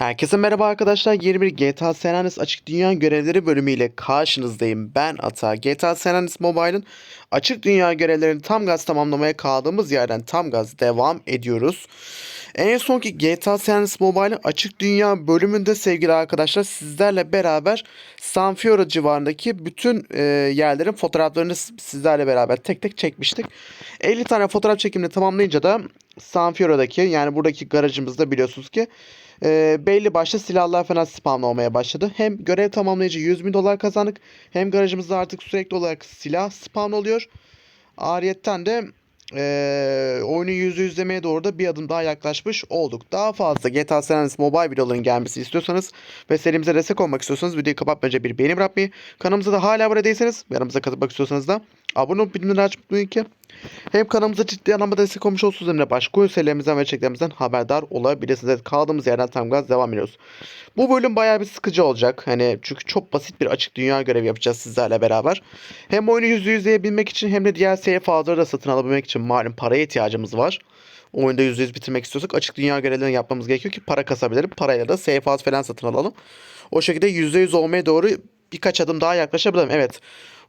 Herkese merhaba arkadaşlar. Yeni bir GTA San Andreas Açık Dünya Görevleri bölümüyle karşınızdayım. Ben Ata. GTA San Andreas Mobile'ın Açık Dünya görevlerini tam gaz tamamlamaya kaldığımız yerden tam gaz devam ediyoruz. En sonki GTA San Andreas Mobile'ın Açık Dünya bölümünde sevgili arkadaşlar sizlerle beraber San Fiora civarındaki bütün e, yerlerin fotoğraflarını sizlerle beraber tek tek çekmiştik. 50 tane fotoğraf çekimini tamamlayınca da San Fiora'daki yani buradaki garajımızda biliyorsunuz ki e, belli başlı silahlar falan spawn olmaya başladı. Hem görev tamamlayıcı 100 bin dolar kazandık hem garajımızda artık sürekli olarak silah spawn oluyor. Ariyetten de e, oyunu yüzü yüzlemeye doğru da bir adım daha yaklaşmış olduk. Daha fazla GTA San Andreas Mobile videoların gelmesi istiyorsanız ve serimize destek olmak istiyorsanız videoyu kapatmadan önce bir beğeni bırakmayı, kanalımıza da hala abone değilseniz yanımıza katılmak istiyorsanız da abone olup bildirimleri unutmayın ki hem kanalımıza ciddi anlamda destek olmuş olursunuz hem de başka oyun serilerimizden ve içeriklerimizden haberdar olabilirsiniz. Evet, kaldığımız yerden tam gaz devam ediyoruz. Bu bölüm bayağı bir sıkıcı olacak. Hani çünkü çok basit bir açık dünya görevi yapacağız sizlerle beraber. Hem oyunu yüzde yüzleyebilmek için hem de diğer seri fazlaları da satın alabilmek için malum paraya ihtiyacımız var. Oyunda yüzde yüz bitirmek istiyorsak açık dünya görevlerini yapmamız gerekiyor ki para kasabilirim. Parayla da save falan satın alalım. O şekilde yüzde yüz olmaya doğru birkaç adım daha yaklaşabilirim. Evet.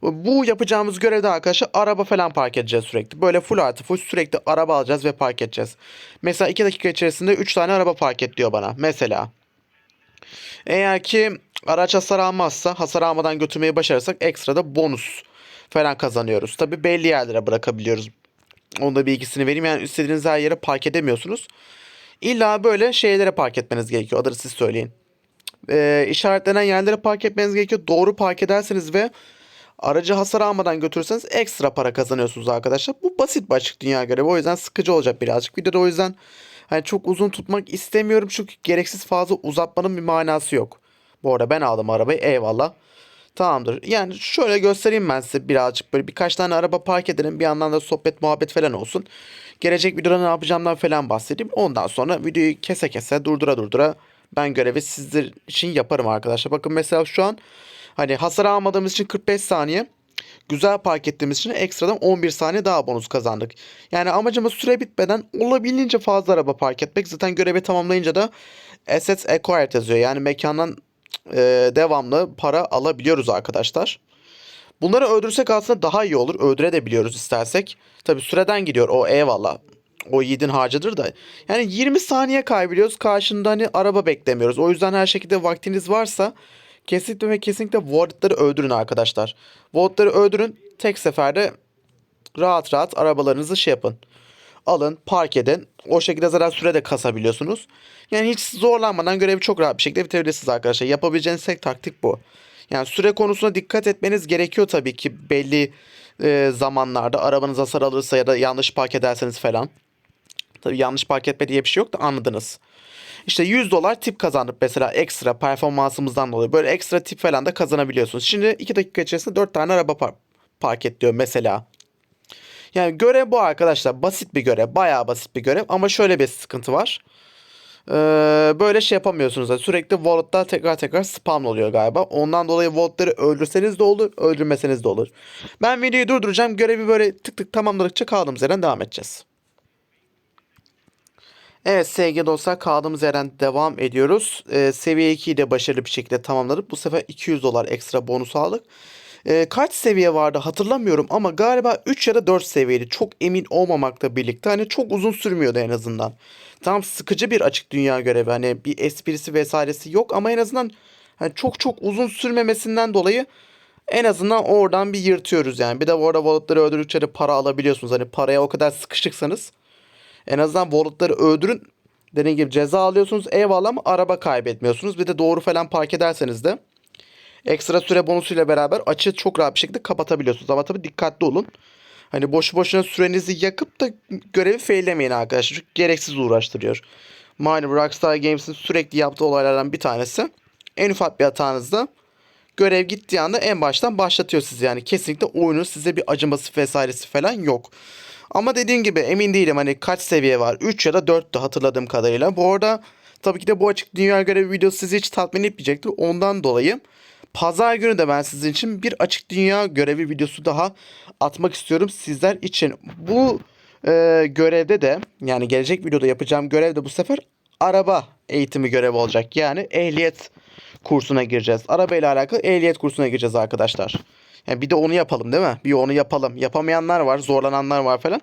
Bu yapacağımız görevde arkadaşlar araba falan park edeceğiz sürekli. Böyle full artı full sürekli araba alacağız ve park edeceğiz. Mesela 2 dakika içerisinde 3 tane araba park et diyor bana. Mesela. Eğer ki araç hasar almazsa hasar almadan götürmeyi başarırsak ekstra da bonus falan kazanıyoruz. Tabi belli yerlere bırakabiliyoruz. Onu da bilgisini vereyim. Yani istediğiniz her yere park edemiyorsunuz. İlla böyle şeylere park etmeniz gerekiyor. Adını siz söyleyin. Ee, işaretlenen yerlere park etmeniz gerekiyor. Doğru park ederseniz ve aracı hasar almadan götürürseniz ekstra para kazanıyorsunuz arkadaşlar. Bu basit bir açık dünya görevi. O yüzden sıkıcı olacak birazcık. Videoda o yüzden hani çok uzun tutmak istemiyorum. Çünkü gereksiz fazla uzatmanın bir manası yok. Bu arada ben aldım arabayı. Eyvallah. Tamamdır. Yani şöyle göstereyim ben size birazcık böyle birkaç tane araba park edelim. Bir yandan da sohbet muhabbet falan olsun. Gelecek videoda ne yapacağımdan falan bahsedeyim. Ondan sonra videoyu kese kese durdura durdura ben görevi sizler için yaparım arkadaşlar. Bakın mesela şu an hani hasar almadığımız için 45 saniye. Güzel park ettiğimiz için ekstradan 11 saniye daha bonus kazandık. Yani amacımız süre bitmeden olabildiğince fazla araba park etmek. Zaten görevi tamamlayınca da assets acquired yazıyor. Yani mekandan e, devamlı para alabiliyoruz arkadaşlar. Bunları öldürsek aslında daha iyi olur. Öldürebiliyoruz istersek. Tabi süreden gidiyor o eyvallah. O yiğidin harcıdır da. Yani 20 saniye kaybediyoruz. Karşında hani araba beklemiyoruz. O yüzden her şekilde vaktiniz varsa kesinlikle ve kesinlikle Ward'ları öldürün arkadaşlar. Ward'ları öldürün. Tek seferde rahat rahat arabalarınızı şey yapın. Alın, park edin. O şekilde zaten süre de kasabiliyorsunuz. Yani hiç zorlanmadan görevi çok rahat bir şekilde bitirebilirsiniz arkadaşlar. Yapabileceğiniz tek taktik bu. Yani süre konusuna dikkat etmeniz gerekiyor tabii ki belli e, zamanlarda. Arabanız hasar alırsa ya da yanlış park ederseniz falan. Tabii yanlış park etme diye bir şey yok da anladınız. İşte 100 dolar tip kazandık mesela ekstra performansımızdan dolayı. Böyle ekstra tip falan da kazanabiliyorsunuz. Şimdi 2 dakika içerisinde 4 tane araba par- park et mesela. Yani görev bu arkadaşlar. Basit bir görev. Bayağı basit bir görev. Ama şöyle bir sıkıntı var. Ee, böyle şey yapamıyorsunuz. Yani sürekli wallet'lar tekrar tekrar spam oluyor galiba. Ondan dolayı wallet'ları öldürseniz de olur, öldürmeseniz de olur. Ben videoyu durduracağım. Görevi böyle tık tık tamamladıkça kaldığımız yerden devam edeceğiz. Evet sevgili dostlar kaldığımız yerden devam ediyoruz. Ee, seviye 2'yi de başarılı bir şekilde tamamladık. Bu sefer 200 dolar ekstra bonus aldık. Ee, kaç seviye vardı hatırlamıyorum ama galiba 3 ya da 4 seviyeli. Çok emin olmamakla birlikte hani çok uzun sürmüyordu en azından. Tam sıkıcı bir açık dünya görevi. Hani bir esprisi vesairesi yok ama en azından hani çok çok uzun sürmemesinden dolayı en azından oradan bir yırtıyoruz yani. Bir de bu arada wallet'ları öldürdükçe de para alabiliyorsunuz. Hani paraya o kadar sıkışıksanız en azından wallet'ları öldürün. Dediğim gibi ceza alıyorsunuz eyvallah ama araba kaybetmiyorsunuz. Bir de doğru falan park ederseniz de ekstra süre bonusuyla beraber açığı çok rahat bir şekilde kapatabiliyorsunuz. Ama tabii dikkatli olun. Hani boşu boşuna sürenizi yakıp da görevi faillemeyin arkadaşlar. Çünkü gereksiz uğraştırıyor. Malum Rockstar Games'in sürekli yaptığı olaylardan bir tanesi. En ufak bir hatanızda görev gittiği anda en baştan başlatıyor sizi. Yani kesinlikle oyunun size bir acıması vesairesi falan yok. Ama dediğim gibi emin değilim hani kaç seviye var. 3 ya da 4'tü hatırladığım kadarıyla. Bu arada tabii ki de bu açık dünya görevi videosu sizi hiç tatmin etmeyecektir. Ondan dolayı pazar günü de ben sizin için bir açık dünya görevi videosu daha atmak istiyorum sizler için. Bu e, görevde de yani gelecek videoda yapacağım görevde bu sefer araba eğitimi görevi olacak. Yani ehliyet kursuna gireceğiz. Arabayla alakalı ehliyet kursuna gireceğiz arkadaşlar. Yani bir de onu yapalım değil mi? Bir onu yapalım. Yapamayanlar var, zorlananlar var falan.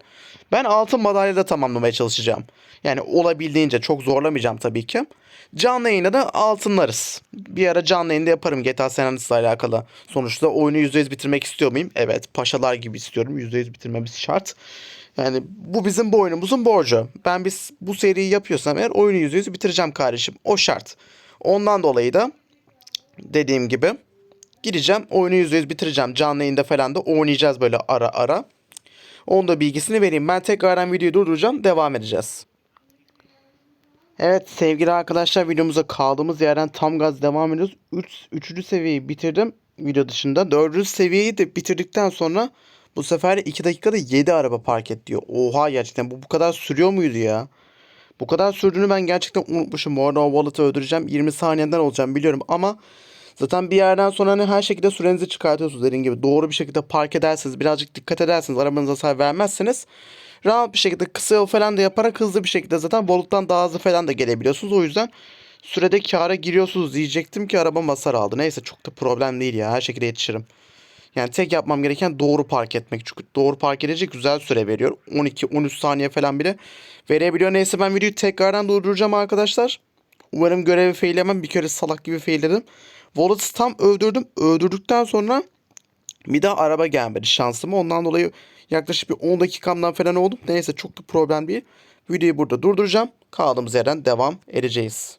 Ben altın madalyada tamamlamaya çalışacağım. Yani olabildiğince çok zorlamayacağım tabii ki. Canlı yayında da altınlarız. Bir ara canlı yayında yaparım GTA San Andreas'la alakalı. Sonuçta oyunu %100 bitirmek istiyor muyum? Evet. Paşalar gibi istiyorum. %100 bitirmemiz şart. Yani bu bizim bu oyunumuzun borcu. Ben biz bu seriyi yapıyorsam eğer oyunu %100 bitireceğim kardeşim. O şart. Ondan dolayı da dediğim gibi gireceğim. Oyunu %100 bitireceğim. Canlı yayında falan da oynayacağız böyle ara ara. Onun da bilgisini vereyim. Ben tekrardan videoyu durduracağım. Devam edeceğiz. Evet sevgili arkadaşlar videomuza kaldığımız yerden tam gaz devam ediyoruz. 3. Üç, 3. seviyeyi bitirdim video dışında. 4. seviyeyi de bitirdikten sonra bu sefer 2 dakikada 7 araba park et diyor. Oha gerçekten bu bu kadar sürüyor muydu ya? Bu kadar sürdüğünü ben gerçekten unutmuşum. Bu arada o wallet'ı öldüreceğim. 20 saniyeden olacağım biliyorum ama zaten bir yerden sonra hani her şekilde sürenizi çıkartıyorsunuz dediğim gibi. Doğru bir şekilde park ederseniz, birazcık dikkat ederseniz, arabanıza hasar vermezseniz rahat bir şekilde kısa yol falan da yaparak hızlı bir şekilde zaten wallet'tan daha hızlı falan da gelebiliyorsunuz. O yüzden sürede kâra giriyorsunuz diyecektim ki araba hasar aldı. Neyse çok da problem değil ya. Her şekilde yetişirim. Yani tek yapmam gereken doğru park etmek. Çünkü doğru park edince güzel süre veriyor. 12-13 saniye falan bile verebiliyor. Neyse ben videoyu tekrardan durduracağım arkadaşlar. Umarım görevi feylemem. Bir kere salak gibi feyledim. Wallet'ı tam öldürdüm. Öldürdükten sonra bir daha araba gelmedi şansıma. Ondan dolayı yaklaşık bir 10 dakikamdan falan oldu. Neyse çok da problem değil. Videoyu burada durduracağım. Kaldığımız yerden devam edeceğiz.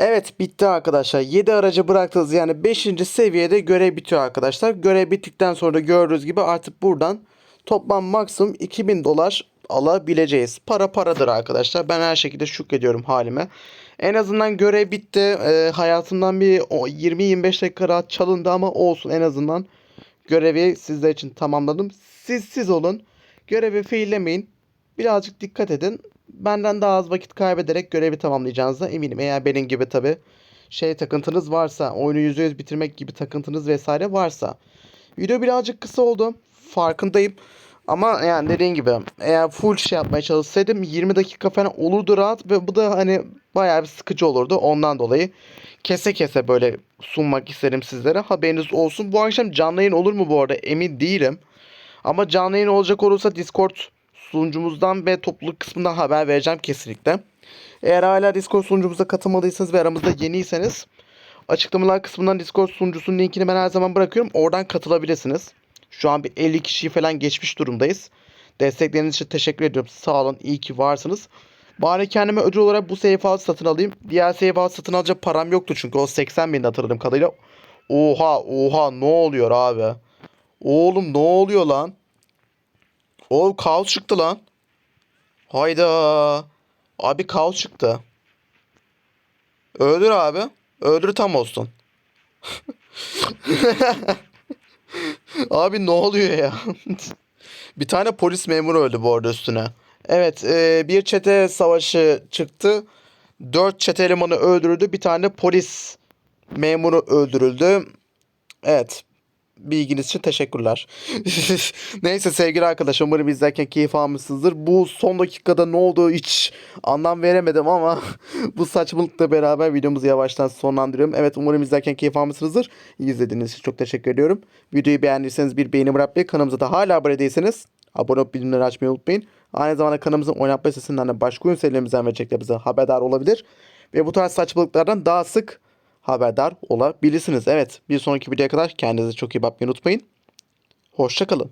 Evet bitti arkadaşlar. 7 aracı bıraktınız yani 5. seviyede görev bitiyor arkadaşlar. Görev bittikten sonra gördüğünüz gibi artık buradan toplam maksimum 2000 dolar alabileceğiz. Para paradır arkadaşlar. Ben her şekilde şükrediyorum halime. En azından görev bitti. Ee, hayatımdan bir 20-25 dakika rahat çalındı ama olsun en azından görevi sizler için tamamladım. Siz siz olun. Görevi fiillemeyin. Birazcık dikkat edin. Benden daha az vakit kaybederek görevi tamamlayacağınıza eminim. Eğer benim gibi tabi şey takıntınız varsa, oyunu %100 bitirmek gibi takıntınız vesaire varsa. Video birazcık kısa oldu. Farkındayım. Ama yani dediğim gibi eğer full şey yapmaya çalışsaydım 20 dakika falan olurdu rahat ve bu da hani bayağı bir sıkıcı olurdu. Ondan dolayı kese kese böyle sunmak isterim sizlere. Haberiniz olsun. Bu akşam canlı yayın olur mu bu arada emin değilim. Ama canlı yayın olacak olursa Discord sunucumuzdan ve topluluk kısmından haber vereceğim kesinlikle. Eğer hala Discord sunucumuza katılmadıysanız ve aramızda yeniyseniz açıklamalar kısmından Discord sunucusunun linkini ben her zaman bırakıyorum. Oradan katılabilirsiniz. Şu an bir 50 kişiyi falan geçmiş durumdayız. Destekleriniz için teşekkür ediyorum. Sağ olun. iyi ki varsınız. Bari kendime ödül olarak bu house satın alayım. Diğer house satın alacak param yoktu çünkü o 80 bin hatırladığım kadarıyla. Oha oha ne oluyor abi? Oğlum ne oluyor lan? Oğlum kaos çıktı lan. Hayda. Abi kaos çıktı. Öldür abi. Öldür tam olsun. Abi ne oluyor ya? bir tane polis memuru öldü bu arada üstüne. Evet e, bir çete savaşı çıktı. Dört çete elemanı öldürüldü. Bir tane polis memuru öldürüldü. Evet. Bilginiz için teşekkürler. Neyse sevgili arkadaşlar umarım izlerken keyif almışsınızdır. Bu son dakikada ne olduğu hiç anlam veremedim ama bu saçmalıkla beraber videomuzu yavaştan sonlandırıyorum. Evet umarım izlerken keyif almışsınızdır. İzlediğiniz için çok teşekkür ediyorum. Videoyu beğendiyseniz bir beğeni bırakmayı, kanalımıza da hala abone değilseniz abone olup bildirimleri açmayı unutmayın. Aynı zamanda kanalımızın oynatma sesinden de başka oyun serilerimizden ve çeklerimizden haberdar olabilir. Ve bu tarz saçmalıklardan daha sık haberdar olabilirsiniz. Evet bir sonraki videoya kadar kendinize çok iyi bakmayı unutmayın. Hoşçakalın.